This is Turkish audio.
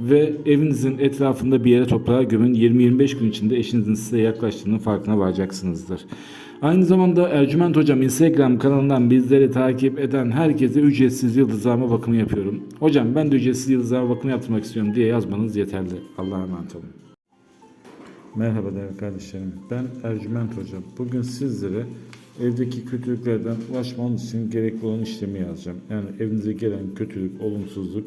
ve evinizin etrafında bir yere toprağa gömün. 20-25 gün içinde eşinizin size yaklaştığının farkına varacaksınızdır. Aynı zamanda Ercüment Hocam Instagram kanalından bizleri takip eden herkese ücretsiz yıldızlama bakımı yapıyorum. Hocam ben de ücretsiz yıldızlama bakımı yaptırmak istiyorum diye yazmanız yeterli. Allah'a emanet olun. Merhaba değerli kardeşlerim. Ben Ercüment Hocam. Bugün sizlere evdeki kötülüklerden ulaşmanız için gerekli olan işlemi yazacağım. Yani evinize gelen kötülük, olumsuzluk